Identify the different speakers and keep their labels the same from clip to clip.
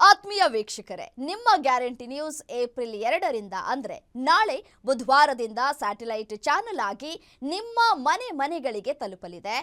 Speaker 1: At ಆತ್ಮೀಯ ವೀಕ್ಷಕರೇ, ನಿಮ್ಮ ಗ್ಯಾರಂಟಿ ನ್ಯೂಸ್ ಏಪ್ರಿಲ್ ಎರಡರಿಂದ ಅಂದ್ರೆ ನಾಳೆ ಬುಧವಾರದಿಂದ ಸ್ಯಾಟಲೈಟ್ ಚಾನೆಲ್ ಆಗಿ ನಿಮ್ಮ ಮನೆ ಮನೆಗಳಿಗೆ ತಲುಪಲಿದೆ.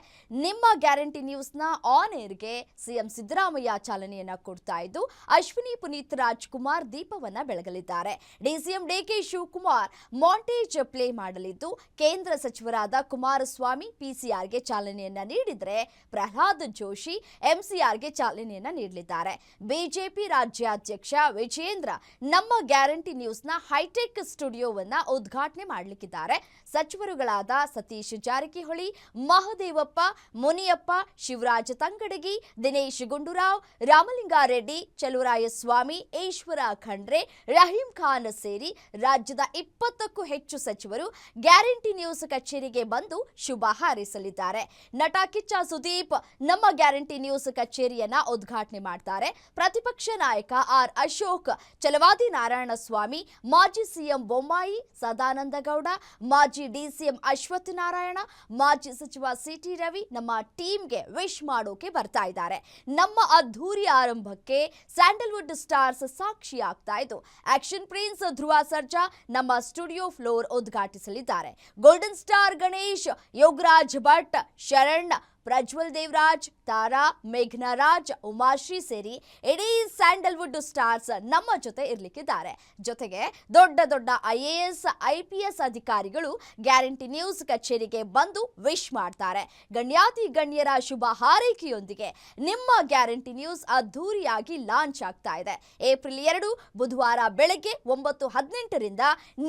Speaker 1: ನಿಮ್ಮ ಗ್ಯಾರಂಟಿ ನ್ಯೂಸ್ನ ಆನ್ ಏರ್ಗೆ ಸಿಎಂ ಸಿದ್ದರಾಮಯ್ಯ ಚಾಲನೆಯನ್ನ ಕೊಡ್ತಾ ಇದ್ದು, ಅಶ್ವಿನಿ ಪುನೀತ್ ರಾಜ್ಕುಮಾರ್ ದೀಪವನ್ನ ಬೆಳಗಲಿದ್ದಾರೆ. DCM D K Shivakumar montage play ಮಾಡಲಿದ್ದು, ಕೇಂದ್ರ ಸಚಿವರಾದ ಕುಮಾರಸ್ವಾಮಿ ಪಿಸಿಆರ್ಗೆ ಚಾಲನೆಯನ್ನ ನೀಡಿದ್ರೆ ಪ್ರಹ್ಲಾದ್ ಜೋಶಿ ಎಂಸಿಆರ್ಗೆ ಚಾಲನೆಯನ್ನ ನೀಡಲಿದ್ದಾರೆ. ಬಿಜೆಪಿ ರಾಜ್ಯಾಧ್ಯಕ್ಷ ವಿಜೇಂದ್ರ ನಮ್ಮ ಗ್ಯಾರಂಟಿ ನ್ಯೂಸ್ನ ಹೈಟೆಕ್ ಸ್ಟುಡಿಯೋವನ್ನ ಉದ್ಘಾಟನೆ ಮಾಡಲಿಕ್ಕಿದ್ದಾರೆ. ಸಚಿವರುಗಳಾದ ಸತೀಶ್ ಜಾರಕಿಹೊಳಿ, ಮಹದೇವಪ್ಪ, ಮುನಿಯಪ್ಪ, ಶಿವರಾಜ ತಂಗಡಗಿ, ದಿನೇಶ್ ಗುಂಡೂರಾವ್, ರಾಮಲಿಂಗಾರೆಡ್ಡಿ, ಚಲುವರಾಯಸ್ವಾಮಿ, ಈಶ್ವರ ಖಂಡ್ರೆ, ರಹೀಂ ಖಾನ್ ಸೇರಿ ರಾಜ್ಯದ ಇಪ್ಪತ್ತಕ್ಕೂ ಹೆಚ್ಚು ಸಚಿವರು ಗ್ಯಾರಂಟಿ ನ್ಯೂಸ್ ಕಚೇರಿಗೆ ಬಂದು ಶುಭ ಹಾರೈಸಲಿದ್ದಾರೆ. ನಟ ಕಿಚ್ಚ ಸುದೀಪ್ ನಮ್ಮ ಗ್ಯಾರಂಟಿ ನ್ಯೂಸ್ ಕಚೇರಿಯನ್ನ ಉದ್ಘಾಟನೆ ಮಾಡ್ತಾರೆ. ಪ್ರತಿಪಕ್ಷ ನಾಯಕ ಆರ್ ಅಶೋಕ್, ಚಲವಾದಿ ನಾರಾಯಣಸ್ವಾಮಿ, ಮಾಜಿ ಸಿಎಂ ಬೊಮ್ಮಾಯಿ, ಸದಾನಂದಗೌಡ, ಮಾಜಿ ಡಿಸಿಎಂ ಅಶ್ವಥ್ ನಾರಾಯಣ, ಮಾಜಿ ಸಚಿವ ಸಿಟಿ ರವಿ ನಮ್ಮ ಟೀಮ್ಗೆ ವಿಶ್ ಮಾಡೋಕೆ ಬರ್ತಾ ಇದ್ದಾರೆ. ನಮ್ಮ ಅದ್ಧೂರಿ ಆರಂಭಕ್ಕೆ ಸ್ಯಾಂಡಲ್ವುಡ್ ಸ್ಟಾರ್ಸ್ ಸಾಕ್ಷಿ ಆಗ್ತಾ ಇದ್ದು ಆಕ್ಷನ್ ಪ್ರಿನ್ಸ್ ಧ್ರುವ ಸರ್ಜಾ ನಮ್ಮ ಸ್ಟುಡಿಯೋ ಫ್ಲೋರ್ ಉದ್ಘಾಟಿಸಲಿದ್ದಾರೆ. ಗೋಲ್ಡನ್ ಸ್ಟಾರ್ ಗಣೇಶ್, ಯೋಗರಾಜ್ ಭಟ್, ಶರಣ್ ಪ್ರಜ್ವಲ್ ದೇವರಾಜ್, ತಾರಾ ಮೇಘ್ನಾ ರಾಜ್ ಉಮಾಶ್ರೀ ಸೇರಿ ಇಡೀ ಸ್ಯಾಂಡಲ್ವುಡ್ ಸ್ಟಾರ್ಸ್ ನಮ್ಮ ಜೊತೆ ಇರ್ಲಿಕ್ಕಿದ್ದಾರೆ. ಜೊತೆಗೆ ದೊಡ್ಡ ದೊಡ್ಡ I A S, I P S ಅಧಿಕಾರಿಗಳು ಗ್ಯಾರಂಟಿ ನ್ಯೂಸ್ ಕಚೇರಿಗೆ ಬಂದು ವಿಶ್ ಮಾಡ್ತಾರೆ. ಗಣ್ಯಾತಿ ಗಣ್ಯರ ಶುಭ ಹಾರೈಕೆಯೊಂದಿಗೆ ನಿಮ್ಮ ಗ್ಯಾರಂಟಿ ನ್ಯೂಸ್ ಅದ್ಧೂರಿಯಾಗಿ ಲಾಂಚ್ ಆಗ್ತಾ ಇದೆ. ಏಪ್ರಿಲ್ ಎರಡು, ಬುಧವಾರ ಬೆಳಗ್ಗೆ ಒಂಬತ್ತು ಹದಿನೆಂಟರಿಂದ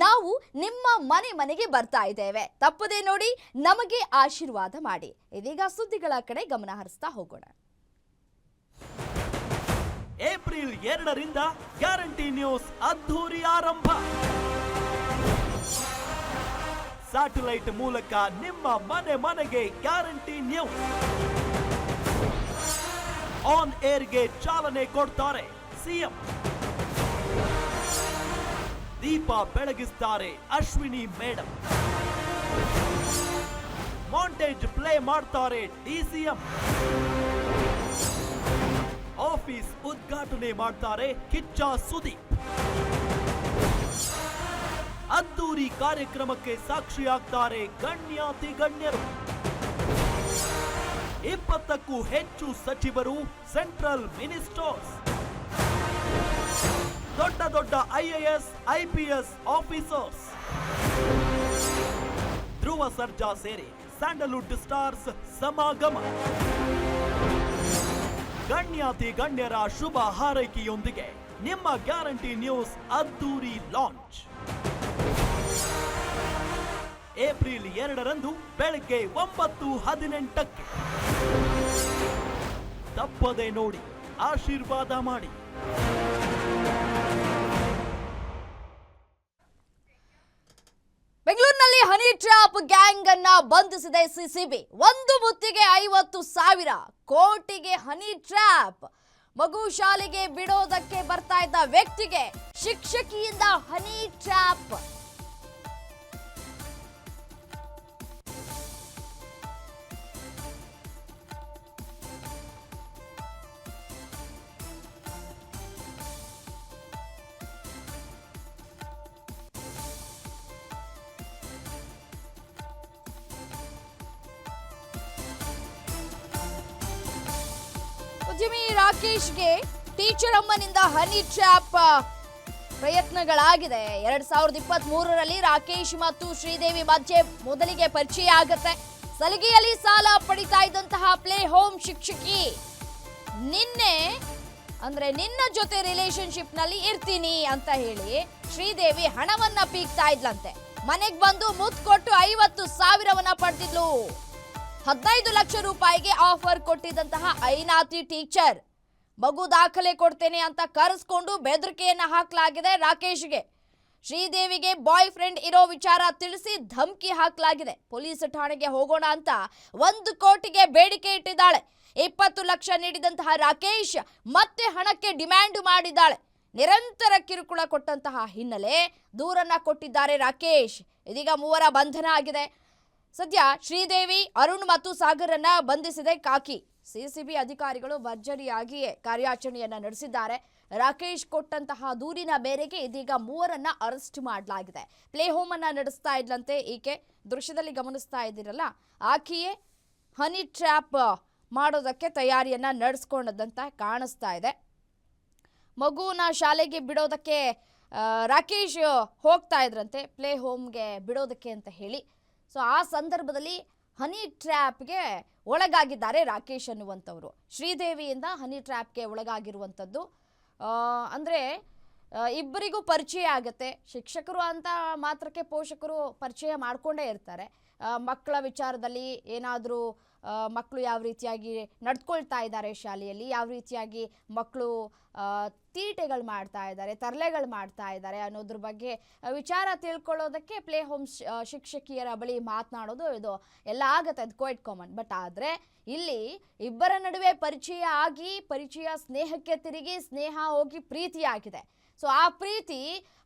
Speaker 1: ನಾವು ನಿಮ್ಮ ಮನೆ ಮನೆಗೆ ಬರ್ತಾ ಇದ್ದೇವೆ. ತಪ್ಪದೆ ನೋಡಿ ನಮಗೆ ಆಶೀರ್ವಾದ ಮಾಡಿ. ಇದೀಗ ಸುದ್ದಿಗಳ ಕಡೆ ಗಮನ ಹರಿಸ್ತಾ ಹೋಗೋಣ.
Speaker 2: ಏಪ್ರಿಲ್ ಎರಡರಿಂದ ಗ್ಯಾರಂಟಿ ನ್ಯೂಸ್ ಅದ್ಧೂರಿ ಆರಂಭ. ಸ್ಯಾಟಲೈಟ್ ಮೂಲಕ ನಿಮ್ಮ ಮನೆ ಮನೆಗೆ ಗ್ಯಾರಂಟಿ ನ್ಯೂಸ್. ಆನ್ ಏರ್ಗೆ ಚಾಲನೆ ಕೊಡ್ತಾರೆ ಸಿಎಂ. ದೀಪ ಬೆಳಗಿಸ್ತಾರೆ ಅಶ್ವಿನಿ ಮೇಡಮ್ ಮಾಂಟೇಜ್ ಪ್ಲೇ ಮಾಡ್ತಾರೆ ಡಿಸಿಎಂ ಆಫೀಸ್ ಉದ್ಘಾಟನೆ ಮಾಡ್ತಾರೆ ಕಿಚ್ಚ ಸುದೀಪ್. ಅದ್ದೂರಿ ಕಾರ್ಯಕ್ರಮಕ್ಕೆ ಸಾಕ್ಷಿಯಾಗ್ತಾರೆ ಗಣ್ಯಾತಿ ಗಣ್ಯರು. ಇಪ್ಪತ್ತಕ್ಕೂ ಹೆಚ್ಚು ಸಚಿವರು ಸೆಂಟ್ರಲ್ ಮಿನಿಸ್ಟರ್ಸ್. ದೊಡ್ಡ ದೊಡ್ಡ IAS IPS officers. Dhruva Sarja ಸೇರಿ. ಸ್ಯಾಂಡಲ್ವುಡ್ ಸ್ಟಾರ್ಸ್ ಸಮಾಗಮ. ಗಣ್ಯಾತಿ ಗಣ್ಯರ ಶುಭ ಹಾರೈಕೆಯೊಂದಿಗೆ ನಿಮ್ಮ ಗ್ಯಾರಂಟಿ ನ್ಯೂಸ್ ಅದ್ದೂರಿ ಲಾಂಚ್. ಏಪ್ರಿಲ್ ಎರಡರಂದು ಬೆಳಗ್ಗೆ ಒಂಬತ್ತು ಹದಿನೆಂಟಕ್ಕೆ. ತಪ್ಪದೆ ನೋಡಿ, ಆಶೀರ್ವಾದ ಮಾಡಿ.
Speaker 1: ಟ್ರ್ಯಾಪ್ ಗ್ಯಾಂಗ್ ಅನ್ನ ಬಂಧಿಸಿದೆ ಸಿಸಿಬಿ. ಒಂದು ಮುತ್ತಿಗೆ ಐವತ್ತು ಸಾವಿರ, ಕೋಟಿಗೆ ಹನಿ ಟ್ರ್ಯಾಪ್. ಮಗು ಶಾಲೆಗೆ ಬಿಡೋದಕ್ಕೆ ಬರ್ತಾ ಇದ್ದ ವ್ಯಕ್ತಿಗೆ ಶಿಕ್ಷಕಿಯಿಂದ ಹನಿ ಟ್ರ್ಯಾಪ್. ಉದ್ಯಮಿ ರಾಕೇಶ್ಗೆ ಟೀಚರ್ ಅಮ್ಮನಿಂದ ಹನಿ ಟ್ರ್ಯಾಪ್ ಪ್ರಯತ್ನಗಳಾಗಿದೆ. ಎರಡ್ ಸಾವಿರದ ಇಪ್ಪತ್ತ್ ಮೂರರಲ್ಲಿ ರಾಕೇಶ್ ಮತ್ತು ಶ್ರೀದೇವಿ ಮಧ್ಯೆ ಮೊದಲಿಗೆ ಪರಿಚಯ ಆಗತ್ತೆ. ಸಲಿಗೆಯಲ್ಲಿ ಸಾಲ ಪಡಿತಾ ಇದ್ದಂತಹ ಪ್ಲೇ ಹೋಮ್ ಶಿಕ್ಷಕಿ ನಿನ್ನೆ, ಅಂದ್ರೆ ನಿನ್ನ ಜೊತೆ ರಿಲೇಶನ್ಶಿಪ್ನಲ್ಲಿ ಇರ್ತೀನಿ ಅಂತ ಹೇಳಿ ಶ್ರೀದೇವಿ ಹಣವನ್ನ ಪೀಕ್ತಾ ಇದ್ಲಂತೆ. ಮನೆಗ್ ಬಂದು ಮುತ್ ಕೊಟ್ಟು ಐವತ್ತು ಸಾವಿರವನ್ನ ಪಡೆದಿದ್ಲು. ಹದಿನೈದು ಲಕ್ಷ ರೂಪಾಯಿಗೆ ಆಫರ್ ಕೊಟ್ಟಿದ್ದಂತಹ ಐನಾತಿ ಟೀಚರ್. ಮಗು ದಾಖಲೆ ಕೊಡ್ತೇನೆ ಅಂತ ಕರೆಸ್ಕೊಂಡು ಬೆದರಿಕೆಯನ್ನ ಹಾಕಲಾಗಿದೆ ರಾಕೇಶ್ಗೆ. ಶ್ರೀದೇವಿಗೆ ಬಾಯ್ ಫ್ರೆಂಡ್ ಇರೋ ವಿಚಾರ ತಿಳಿಸಿ ಧಮಕಿ ಹಾಕಲಾಗಿದೆ. ಪೊಲೀಸ್ ಠಾಣೆಗೆ ಹೋಗೋಣ ಅಂತ ಒಂದು ಕೋಟಿಗೆ ಬೇಡಿಕೆ ಇಟ್ಟಿದ್ದಾಳೆ. ಇಪ್ಪತ್ತು ಲಕ್ಷ ನೀಡಿದಂತಹ ರಾಕೇಶ್ ಮತ್ತೆ ಹಣಕ್ಕೆ ಡಿಮ್ಯಾಂಡ್ ಮಾಡಿದ್ದಾಳೆ. ನಿರಂತರ ಕಿರುಕುಳ ಕೊಟ್ಟಂತಹ ಹಿನ್ನೆಲೆ ದೂರನ್ನ ಕೊಟ್ಟಿದ್ದಾರೆ ರಾಕೇಶ್. ಇದೀಗ ಮೂವರ ಬಂಧನ ಆಗಿದೆ. ಸದ್ಯ ಶ್ರೀದೇವಿ, ಅರುಣ್ ಮತ್ತು ಸಾಗರನ್ನ ಬಂಧಿಸಿದೆ ಕಾಕಿ. ಸಿಸಿಬಿ ಅಧಿಕಾರಿಗಳು ಭರ್ಜರಿಯಾಗಿಯೇ ಕಾರ್ಯಾಚರಣೆಯನ್ನ ನಡೆಸಿದ್ದಾರೆ. ರಾಕೇಶ್ ಕೊಟ್ಟಂತಹ ದೂರಿನ ಮೇರೆಗೆ ಇದೀಗ ಮೂವರನ್ನ ಅರೆಸ್ಟ್ ಮಾಡಲಾಗಿದೆ. ಪ್ಲೇ ಹೋಮ್ ಅನ್ನ ನಡೆಸ್ತಾ ಇದ್ಲಂತೆ ಈಕೆ. ದೃಶ್ಯದಲ್ಲಿ ಗಮನಿಸ್ತಾ ಇದ್ದೀರಲ್ಲ, ಆಕೆಯೇ ಹನಿ ಟ್ರ್ಯಾಪ್ ಮಾಡೋದಕ್ಕೆ ತಯಾರಿಯನ್ನ ನಡೆಸ್ಕೊಂಡದಂತ ಕಾಣಿಸ್ತಾ ಇದೆ. ಮಗುವನ್ನ ಶಾಲೆಗೆ ಬಿಡೋದಕ್ಕೆ ರಾಕೇಶ್ ಹೋಗ್ತಾ ಇದ್ರಂತೆ, ಪ್ಲೇ ಹೋಮ್ಗೆ ಬಿಡೋದಕ್ಕೆ ಅಂತ ಹೇಳಿ. ಸೊ ಆ ಸಂದರ್ಭದಲ್ಲಿ ಹನಿ ಟ್ರ್ಯಾಪ್ಗೆ ಒಳಗಾಗಿದ್ದಾರೆ ರಾಕೇಶ್ ಅನ್ನುವಂಥವ್ರು. ಶ್ರೀದೇವಿಯಿಂದ ಹನಿ ಟ್ರ್ಯಾಪ್ಗೆ ಒಳಗಾಗಿರುವಂಥದ್ದು. ಅಂದರೆ ಇಬ್ಬರಿಗೂ ಪರಿಚಯ ಆಗುತ್ತೆ. ಶಿಕ್ಷಕರು ಅಂತ ಮಾತ್ರಕ್ಕೆ ಪೋಷಕರು ಪರಿಚಯ ಮಾಡಿಕೊಂಡೇ ಇರ್ತಾರೆ. ಮಕ್ಕಳ ವಿಚಾರದಲ್ಲಿ ಏನಾದರೂ ಮಕ್ಕಳು ಯಾವ ರೀತಿಯಾಗಿ ನಡ್ಕೊಳ್ತಾ ಇದ್ದಾರೆ ಶಾಲೆಯಲ್ಲಿ, ಯಾವ ರೀತಿಯಾಗಿ ಮಕ್ಕಳು ತೀಟೆಗಳು ಮಾಡ್ತಾ ಇದ್ದಾರೆ, ತರಲೆಗಳು ಮಾಡ್ತಾ ಇದ್ದಾರೆ ಅನ್ನೋದ್ರ ಬಗ್ಗೆ ವಿಚಾರ ತಿಳ್ಕೊಳ್ಳೋದಕ್ಕೆ ಪ್ಲೇ ಹೋಮ್ ಶಿಕ್ಷಕಿಯರ ಬಳಿ ಮಾತನಾಡೋದು ಇದು ಎಲ್ಲ ಆಗುತ್ತೆ, ಅದು ಕ್ವೈಟ್ ಕಾಮನ್ ಬಟ್ ಆದರೆ ಇಲ್ಲಿ ಇಬ್ಬರ ನಡುವೆ ಪರಿಚಯ ಆಗಿ, ಪರಿಚಯ ಸ್ನೇಹಕ್ಕೆ ತಿರುಗಿ, ಸ್ನೇಹ ಹೋಗಿ ಪ್ರೀತಿಯಾಗಿದೆ ಸೊ ಆ ಪ್ರೀತಿ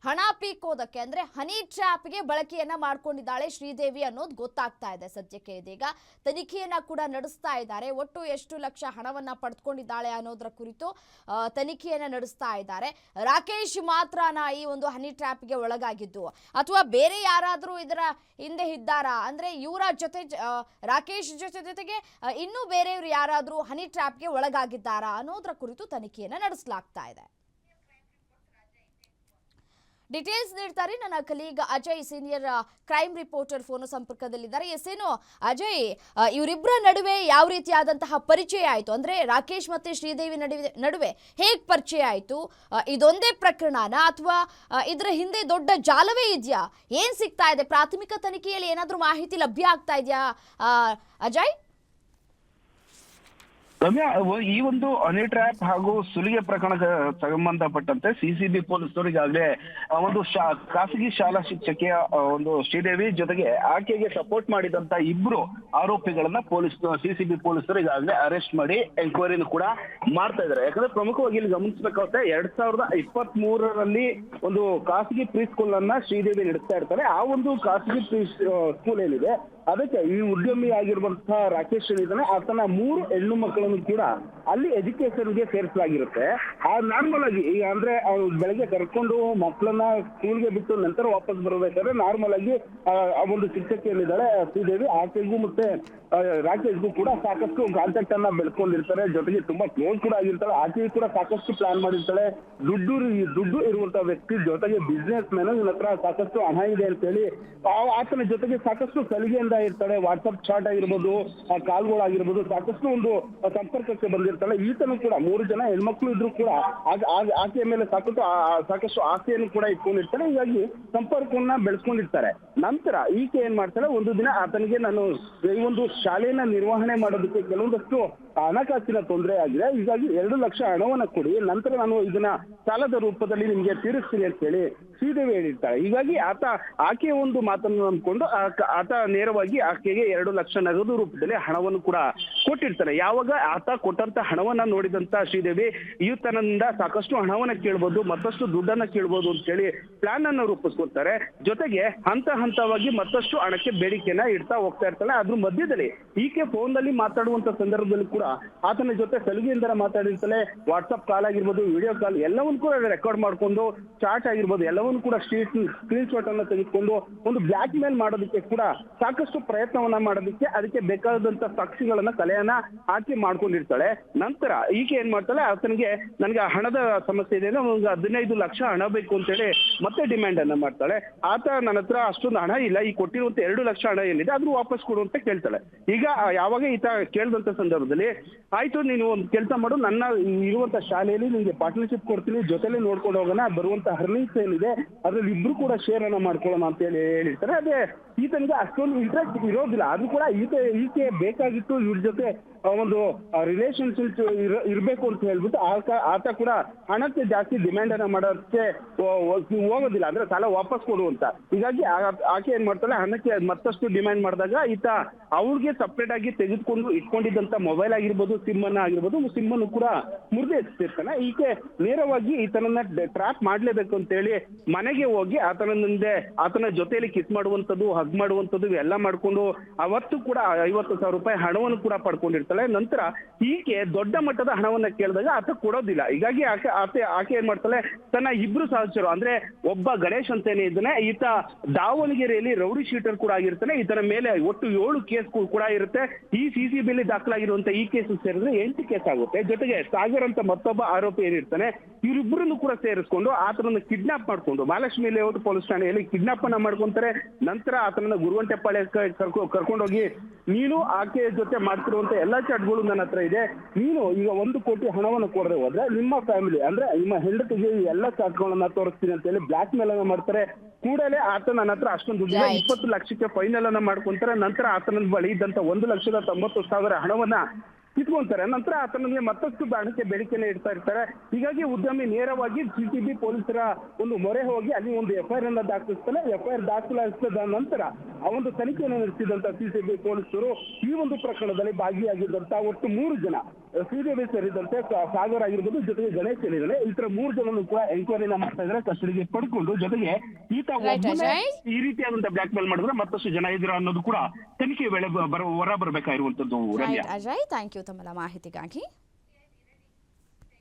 Speaker 1: ಹಣ ಪೀಕೋದಕ್ಕೆ ಅಂದರೆ ಹನಿ ಟ್ರ್ಯಾಪ್ಗೆ ಬಳಕೆಯನ್ನು ಮಾಡ್ಕೊಂಡಿದ್ದಾಳೆ ಶ್ರೀದೇವಿ ಅನ್ನೋದು ಗೊತ್ತಾಗ್ತಾ ಇದೆ ಸದ್ಯಕ್ಕೆ ಇದೀಗ. ತನಿಖೆಯನ್ನ ಕೂಡ ನಡೆಸ್ತಾ ಇದ್ದಾರೆ. ಒಟ್ಟು ಎಷ್ಟು ಲಕ್ಷ ಹಣವನ್ನ ಪಡೆದುಕೊಂಡಿದ್ದಾಳೆ ಅನ್ನೋದರ ಕುರಿತು ತನಿಖೆಯನ್ನ ನಡೆಸ್ತಾ ಇದ್ದಾರೆ. ರಾಕೇಶ್ ಮಾತ್ರ ಈ ಒಂದು ಹನಿ ಟ್ರ್ಯಾಪ್ಗೆ ಒಳಗಾಗಿದ್ದು. ಅಥವಾ ಬೇರೆ ಯಾರಾದರೂ ಇದರ ಹಿಂದೆ ಇದ್ದಾರಾ? ಅಂದ್ರೆ ಇವರ ಜೊತೆ ರಾಕೇಶ್ ಜೊತೆ ಜೊತೆಗೆ ಇನ್ನೂ ಬೇರೆಯವರು ಯಾರಾದರೂ ಹನಿ ಟ್ರ್ಯಾಪ್ಗೆ ಒಳಗಾಗಿದ್ದಾರಾ ಅನ್ನೋದರ ಕುರಿತು ತನಿಖೆಯನ್ನ ನಡೆಸಲಾಗ್ತಾ ಇದೆ. ಡೀಟೇಲ್ಸ್ ನೀಡ್ತಾರೆ ನನ್ನ colleague Ajay senior crime reporter phone ಸಂಪರ್ಕದಲ್ಲಿದ್ದಾರೆ. ಎಸ್ ಏನು? ಅಜಯ್ ಆ, ಇವರಿಬ್ಬರ ನಡುವೆ ಯಾವ ರೀತಿಯಾದಂತಹ ಪರಿಚಯ ಆಯಿತು? ಅಂದ್ರೆ ರಾಕೇಶ್ ಮತ್ತೆ ಶ್ರೀದೇವಿ ನಡುವೆ ನಡುವೆ ಹೇಗ್ ಪರಿಚಯ ಆಯಿತು? ಇದೊಂದೇ ಪ್ರಕರಣನ? ಅಥವಾ ಇದರ ಹಿಂದೆ ದೊಡ್ಡ ಜಾಲವೇ ಇದೆಯಾ? ಏನ್ ಸಿಗ್ತಾ ಇದೆ? ಪ್ರಾಥಮಿಕ ತನಿಖೆಯಲ್ಲಿ ಏನಾದರೂ ಮಾಹಿತಿ ಲಭ್ಯ ಆಗ್ತಾ ಇದೆಯಾ ಅಜಯ್?
Speaker 3: ರಮ್ಯಾ ಈ ಒಂದು ಹನಿ ಟ್ರ್ಯಾಪ್ ಹಾಗೂ ಸುಲಿಗೆ ಪ್ರಕರಣಕ್ಕೆ ಸಂಬಂಧಪಟ್ಟಂತೆ ಸಿಸಿಬಿ ಪೊಲೀಸರು ಈಗಾಗಲೇ ಒಂದು ಶಾ, ಖಾಸಗಿ ಶಾಲಾ ಶಿಕ್ಷಕಿಯ ಒಂದು ಶ್ರೀದೇವಿ ಜೊತೆಗೆ ಆಕೆಗೆ ಸಪೋರ್ಟ್ ಮಾಡಿದಂತ ಇಬ್ರು ಆರೋಪಿಗಳನ್ನ ಪೊಲೀಸ್ ಸಿಸಿಬಿ ಪೊಲೀಸರು ಈಗಾಗಲೇ ಅರೆಸ್ಟ್ ಮಾಡಿ ಎಂಕ್ವೈರಿನ ಕೂಡ ಮಾಡ್ತಾ ಇದ್ದಾರೆ ಯಾಕಂದ್ರೆ ಪ್ರಮುಖವಾಗಿ ಇಲ್ಲಿ ಗಮನಿಸಬೇಕಾಗುತ್ತೆ, ಎರಡ್ ಸಾವಿರದ ಇಪ್ಪತ್ತ್ ಮೂರರಲ್ಲಿ ಒಂದು ಖಾಸಗಿ ಪ್ರೀ ಸ್ಕೂಲ್ ಅನ್ನ ಶ್ರೀದೇವಿ ನಡೆಸ್ತಾ ಇರ್ತಾರೆ ಆ ಒಂದು ಖಾಸಗಿ ಪ್ರೀ ಸ್ಕೂಲ್ ಏನಿದೆ, ಅದಕ್ಕೆ ಈ ಉದ್ಯಮಿ ಆಗಿರುವಂತಹ ರಾಕೇಶ್ ಏನಿದ್ದಾನೆ ಆತನ ಮೂರು ಹೆಣ್ಣು ಮಕ್ಕಳನ್ನು ಕೂಡ ಅಲ್ಲಿ ಎಜುಕೇಶನ್ಗೆ ಸೇರಿಸಲಾಗಿರುತ್ತೆ. ಆ ನಾರ್ಮಲ್ ಆಗಿ, ಈಗ ಅಂದ್ರೆ ಅವ್ರು ಬೆಳಗ್ಗೆ ಕರ್ಕೊಂಡು ಮಕ್ಕಳನ್ನ ಸ್ಕೂಲ್ಗೆ ಬಿಟ್ಟು ನಂತರ ವಾಪಸ್ ಬರಬೇಕಾದ್ರೆ ನಾರ್ಮಲ್ ಆಗಿ, ಆ ಒಂದು ಶಿಕ್ಷಕಿ ಏನಿದ್ದಾಳೆ ಶ್ರೀದೇವಿ, ಆಕೆಗೂ ಮತ್ತೆ ರಾಕೇಶ್ಗೂ ಕೂಡ ಸಾಕಷ್ಟು ಕಾಂಟ್ಯಾಕ್ಟ್ ಅನ್ನ ಬೆಳ್ಕೊಂಡಿರ್ತಾರೆ ಜೊತೆಗೆ ತುಂಬಾ ಕ್ಲೋಸ್ ಕೂಡ ಆಗಿರ್ತಾಳೆ ಆಕೆಯು ಕೂಡ ಸಾಕಷ್ಟು ಪ್ಲಾನ್ ಮಾಡಿರ್ತಾಳೆ. ದುಡ್ಡು ದುಡ್ಡು ಇರುವಂತ ವ್ಯಕ್ತಿ ಜೊತೆಗೆ ಬಿಸ್ನೆಸ್ ಮ್ಯಾನ್ ಇವನ ಹತ್ರ ಸಾಕಷ್ಟು ಹಣ ಇದೆ ಅಂತ ಹೇಳಿ ಆತನ ಜೊತೆಗೆ ಸಾಕಷ್ಟು ಸಲಿಗೆಯಿಂದ ಇರ್ತಾಳೆ. ವಾಟ್ಸ್ಆಪ್ ಚಾಟ್ ಆಗಿರ್ಬೋದು ಕಾಲ್ಗಳಾಗಿರ್ಬೋದು ಸಾಕಷ್ಟು ಒಂದು ಸಂಪರ್ಕಕ್ಕೆ ಬಂದಿರ್ತಾಳೆ. ಈತನು ಕೂಡ ಮೂರು ಜನ ಹೆಣ್ಮಕ್ಳು ಇದ್ರು ಕೂಡ ಆಕೆಯ ಮೇಲೆ ಸಾಕಷ್ಟು ಸಾಕಷ್ಟು ಆಸೆಯನ್ನು ಕೂಡ ಇಟ್ಕೊಂಡಿರ್ತಾಳೆ. ಹೀಗಾಗಿ ಸಂಪರ್ಕವನ್ನ ಬೆಳೆಸ್ಕೊಂಡಿರ್ತಾರೆ. ನಂತರ ಈಕೆ ಏನ್ ಮಾಡ್ತಾಳೆ? ಒಂದು ದಿನ ಆತನಿಗೆ ನಾನು ಈ ಒಂದು ಶಾಲೆಯನ್ನ ನಿರ್ವಹಣೆ ಮಾಡೋದಕ್ಕೆ ಕೆಲವೊಂದಷ್ಟು ಹಣಕಾಸಿನ ತೊಂದರೆ ಆಗಿದೆ. ಹೀಗಾಗಿ ಎರಡು ಲಕ್ಷ ಹಣವನ್ನ ಕೊಡಿ, ನಂತರ ನಾನು ಇದನ್ನ ಸಾಲದ ರೂಪದಲ್ಲಿ ನಿಮ್ಗೆ ತೀರಿಸ್ತೀನಿ ಅಂತ ಹೇಳಿ ಶ್ರೀದೇವಿ ಹೇಳಿರ್ತಾಳೆ. ಹೀಗಾಗಿ ಆತ ಆಕೆಯ ಒಂದು ಮಾತನ್ನು ಆತ- ಆತ ನೇರವಾಗಿ ಆಕೆಗೆ ಎರಡು ಲಕ್ಷ ನಗದು ರೂಪದಲ್ಲಿ ಹಣವನ್ನು ಕೂಡ ಕೊಟ್ಟಿರ್ತಾನೆ. ಯಾವಾಗ ಆತ ಕೊಟ್ಟಂತ ಹಣವನ್ನ ನೋಡಿದಂತ ಶ್ರೀದೇವಿ, ಈತನಿಂದ ಸಾಕಷ್ಟು ಹಣವನ್ನ ಕೇಳ್ಬೋದು, ಮತ್ತಷ್ಟು ದುಡ್ಡನ್ನ ಕೇಳ್ಬೋದು ಅಂತ ಹೇಳಿ ಪ್ಲಾನ್ ಅನ್ನ ರೂಪಿಸ್ಕೊಳ್ತಾರೆ. ಜೊತೆಗೆ ಹಂತ ಹಂತವಾಗಿ ಮತ್ತಷ್ಟು ಹಣಕ್ಕೆ ಬೇಡಿಕೆನ ಇಡ್ತಾ ಹೋಗ್ತಾ ಇರ್ತಾಳೆ. ಅದ್ರ ಮಧ್ಯದಲ್ಲಿ ಈಕೆ ಫೋನ್ನಲ್ಲಿ ಮಾತಾಡುವಂತ ಸಂದರ್ಭದಲ್ಲಿ ಕೂಡ ಆತನ ಜೊತೆ ಸಲುಗೆಯಿಂದ ಮಾತಾಡಿರ್ತಾಳೆ. ವಾಟ್ಸ್ಆಪ್ ಕಾಲ್ ಆಗಿರ್ಬೋದು ವಿಡಿಯೋ ಕಾಲ್ ಎಲ್ಲವನ್ನು ಕೂಡ ರೆಕಾರ್ಡ್ ಮಾಡ್ಕೊಂಡು ಚಾಟ್ ಆಗಿರ್ಬೋದು, ಎಲ್ಲವನ್ನು ಕೂಡ ಸ್ಕ್ರೀನ್ ಶಾಟ್ ಅನ್ನ ತೆಗೆದುಕೊಂಡು ಒಂದು ಬ್ಲಾಕ್ ಮೇಲ್ ಮಾಡೋದಕ್ಕೆ ಕೂಡ ಸಾಕಷ್ಟು ಪ್ರಯತ್ನವನ್ನ ಮಾಡೋದಕ್ಕೆ ಅದಕ್ಕೆ ಬೇಕಾದಂತ ಸಾಕ್ಷಿಗಳನ್ನ, ಕಲೆಯನ್ನ ಆಕೆ ಮಾಡ್ಕೊಂಡಿರ್ತಾಳೆ. ನಂತರ ಈಕೆ ಏನ್ ಮಾಡ್ತಾಳೆ, ಆತನಿಗೆ ನನಗೆ ಹಣದ ಸಮಸ್ಯೆ ಇದೆ ಒಂದು ಹದಿನೈದು ಲಕ್ಷ ಹಣ ಬೇಕು ಅಂತ ಹೇಳಿ ಮತ್ತೆ ಡಿಮ್ಯಾಂಡ್ ಅನ್ನ ಮಾಡ್ತಾಳೆ. ಆತ ನನ್ನ ಹತ್ರ ಅಷ್ಟೊಂದು ಹಣ ಇಲ್ಲ, ಈ ಕೊಟ್ಟಿರುವಂತ ಎರಡು ಲಕ್ಷ ಹಣ ಏನಿದೆ ಅದ್ರ ವಾಪಸ್ ಕೊಡು ಅಂತ ಕೇಳ್ತಾಳೆ. ಈಗ ಯಾವಾಗ ಈತ ಕೇಳಿದಂತ ಸಂದರ್ಭದಲ್ಲಿ, ಆಯ್ತು, ನೀನು ಒಂದು ಕೆಲಸ ಮಾಡು, ನನ್ನ ಇರುವಂತ ಶಾಲೆಯಲ್ಲಿ ನಿಮಗೆ ಪಾರ್ಟ್ನರ್ಶಿಪ್ ಕೊಡ್ತೀನಿ, ಜೊತೆಲೆ ನೋಡ್ಕೊಂಡು ಹೋಗೋಣ, ಬರುವಂತ ಅರ್ನಿಂಗ್ಸ್ ಏನಿದೆ ಅದ್ರಲ್ಲಿ ಇಬ್ರು ಕೂಡ ಶೇರ್ ಅನ್ನ ಮಾಡ್ಕೊಳ್ಳೋಣ ಅಂತ ಹೇಳಿ ಹೇಳಿರ್ತಾರೆ. ಅದೇ ಈತನಿಗೆ ಅಷ್ಟೊಂದು ಇಂಟ್ರೆಸ್ಟ್ ಇರೋದಿಲ್ಲ. ಆದ್ರೂ ಕೂಡ ಈತ, ಈಕೆ ಬೇಕಾಗಿತ್ತು ಇವ್ರ ಜೊತೆ ಒಂದು ರಿಲೇಶನ್ಶಿಪ್ ಇರಬೇಕು ಅಂತ ಹೇಳ್ಬಿಟ್ಟು ಆತ ಆತ ಕೂಡ ಹಣಕ್ಕೆ ಜಾಸ್ತಿ ಡಿಮ್ಯಾಂಡ್ ಅನ್ನ ಹೋ- ಹೋಗೋದಿಲ್ಲ. ಅಂದ್ರೆ ಸಾಲ ವಾಪಸ್ ಕೊಡು ಅಂತ. ಹೀಗಾಗಿ ಆಕೆ ಏನ್ ಮಾಡ್ತಾಳೆ? ಹಣಕ್ಕೆ ಮತ್ತಷ್ಟು ಡಿಮ್ಯಾಂಡ್ ಮಾಡಿದಾಗ ಈತ ಅವ್ರಿಗೆ ಸಪ್ರೇಟ್ ಆಗಿ ತೆಗೆದುಕೊಂಡು ಇಟ್ಕೊಂಡಿದ್ದಂತ ಮೊಬೈಲ್ ಆಗಿರ್ಬೋದು ಸಿಮ್ ಅನ್ನ ಆಗಿರ್ಬೋದು ಸಿಮ್ ಅನ್ನು ಕೂಡ ಮುರಿದೇ ಎತ್ತಿರ್ತಾನೆ ಈಕೆ ನೇರವಾಗಿ ಈತನನ್ನ ಟ್ರ್ಯಾಪ್ ಮಾಡ್ಲೇಬೇಕು ಅಂತ ಹೇಳಿ ಮನೆಗೆ ಹೋಗಿ ಆತನ ಮುಂದೆ, ಆತನ ಜೊತೆಯಲ್ಲಿ ಕಿಸ್ ಮಾಡುವಂತದ್ದು ಹಗ್ ಮಾಡುವಂತದ್ದು ಎಲ್ಲ ಮಾಡ್ಕೊಂಡು ಅವತ್ತು ಕೂಡ ಐವತ್ತು ಸಾವಿರ ರೂಪಾಯಿ ಹಣವನ್ನು ಕೂಡ ಪಡ್ಕೊಂಡಿರ್ತಾಳೆ ಮಾಡ್ತಾಳೆ. ನಂತರ ಈಕೆ ದೊಡ್ಡ ಮಟ್ಟದ ಹಣವನ್ನ ಕೇಳಿದಾಗ ಆತ ಕೊಡೋದಿಲ್ಲ. ಹೀಗಾಗಿ ಆಕೆ ಆಕೆ ಆಕೆ ಏನ್ ಮಾಡ್ತಾಳೆ? ತನ್ನ ಇಬ್ರು ಸಹಚರು, ಅಂದ್ರೆ ಒಬ್ಬ ಗಣೇಶ್ ಅಂತೇನೆ ಇದ್ದಾನೆ, ಈತ ದಾವಣಗೆರೆಯಲ್ಲಿ ರೌಡಿ ಶೀಟರ್ ಕೂಡ ಆಗಿರ್ತಾನೆ, ಈತನ ಮೇಲೆ ಒಟ್ಟು ಏಳು ಕೇಸ್ ಕೂಡ ಇರುತ್ತೆ. ಈ ಸಿ ಸಿ ಬಿಲಿ ದಾಖಲಾಗಿರುವಂತ ಈ ಕೇಸು ಸೇರಿದ್ರೆ ಎಂಟು ಕೇಸ್ ಆಗುತ್ತೆ. ಜೊತೆಗೆ ಸಾಗರ್ ಅಂತ ಮತ್ತೊಬ್ಬ ಆರೋಪಿ ಏನಿರ್ತಾನೆ ಇವರಿಬ್ಬರನ್ನು ಕೂಡ ಸೇರಿಸ್ಕೊಂಡು ಆತನನ್ನು ಕಿಡ್ನಾಪ್ ಮಾಡ್ಕೊಂಡು ಮಹಾಲಕ್ಷ್ಮಿ ಲೇಔಟ್ ಪೊಲೀಸ್ ಠಾಣೆಯಲ್ಲಿ ಕಿಡ್ನಾಪ್ ಅನ್ನ ಮಾಡ್ಕೊಂತಾರೆ. ನಂತರ ಆತನನ್ನ ಗುರುವಂಟೆಪಾಳ್ಯಕ್ಕೆ ಕರ್ಕೊ, ಕರ್ಕೊಂಡೋಗಿ, ನೀನು ಆಕೆಯ ಜೊತೆ ಮಾಡ್ತಿರುವಂತ ಎಲ್ಲಾ ಚಾಟ್ಗಳು ನನ್ನ ಹತ್ರ ಇದೆ. ನೀನು ಈಗ ಒಂದು ಕೋಟಿ ಹಣವನ್ನು ಕೊಡದೆ ಹೋದ್ರೆ ನಿಮ್ಮ ಫ್ಯಾಮಿಲಿ ಅಂದ್ರೆ ನಿಮ್ಮ ಹೆಂಡತಿಗೆ ಈ ಎಲ್ಲ ಚಾಟ್ಗಳನ್ನ ತೋರಿಸ್ತೀನಿ ಅಂತ ಹೇಳಿ ಬ್ಲಾಕ್ ಮೇಲ್ ಅನ್ನ ಮಾಡ್ತಾರೆ. ಕೂಡಲೇ ಆತ ನನ್ನ ಹತ್ರ ಅಷ್ಟೊಂದು
Speaker 1: ದುಡ್ಡು.
Speaker 3: ಇಪ್ಪತ್ತು ಲಕ್ಷಕ್ಕೆ ಫೈನಲ್ ಅನ್ನ ಮಾಡ್ಕೊಂತಾರೆ. ನಂತರ ಆತನ ಬಳಿ ಇದ್ದಂತ ಒಂದು ಲಕ್ಷದ ತೊಂಬತ್ತು ಸಾವಿರ ಹಣವನ್ನ ಕಿತ್ಕೊಂತಾರೆ ನಂತರ ಆತನಿಗೆ ಮತ್ತಷ್ಟು ಬಾಣಕ್ಕೆ ಬೇಡಿಕೆಯನ್ನು ಇಡ್ತಾ ಇರ್ತಾರೆ. ಹೀಗಾಗಿ ಉದ್ಯಮಿ ನೇರವಾಗಿ ಸಿಸಿಬಿ ಪೊಲೀಸರ ಒಂದು ಮೊರೆ ಹೋಗಿ ಅಲ್ಲಿ ಒಂದು ಎಫ್ಐಆರ್ ಅನ್ನ ದಾಖಲಿಸ್ತಾನೆ. ಎಫ್ಐಆರ್ ದಾಖಲಿಸಿದ ನಂತರ ಆ ಒಂದು ತನಿಖೆಯನ್ನು ನಡೆಸಿದಂತ ಸಿಸಿಬಿ ಪೊಲೀಸರು ಈ ಒಂದು ಪ್ರಕರಣದಲ್ಲಿ ಭಾಗಿಯಾಗಿದ್ದಂತ ಒಟ್ಟು ಮೂರು ಜನ ಶ್ರೀದೇವಿ ಸೇರಿದಂತೆ ಸಾಗರ ಆಗಿರ್ಬೋದು ಜೊತೆಗೆ ಗಣೇಶ್ ಸೇರಿದ್ದಾರೆ ಇತರ ತರ ಮೂರು ಜನನು ಕೂಡ ಎಂಕ್ವೈರಿನ ಮಾಡ್ತಾ ಇದ್ದಾರೆ ಕಸ್ಟಡಿಗೆ ಪಡ್ಕೊಂಡು. ಜೊತೆಗೆ ಈತ ಈ ರೀತಿಯಾದಂತ ಬ್ಲಾಕ್ ಮೇಲ್ ಮಾಡಿದ್ರೆ ಮತ್ತಷ್ಟು ಜನ ಇದ್ರ ಅನ್ನೋದು ಕೂಡ ತನಿಖೆ ವೇಳೆ ಹೊರ ಬರಬೇಕಾಗಿರುವಂತದ್ದು Ramya.
Speaker 1: Right Ajay thank you ತಮ್ಮೆಲ್ಲ ಮಾಹಿತಿಗಾಗಿ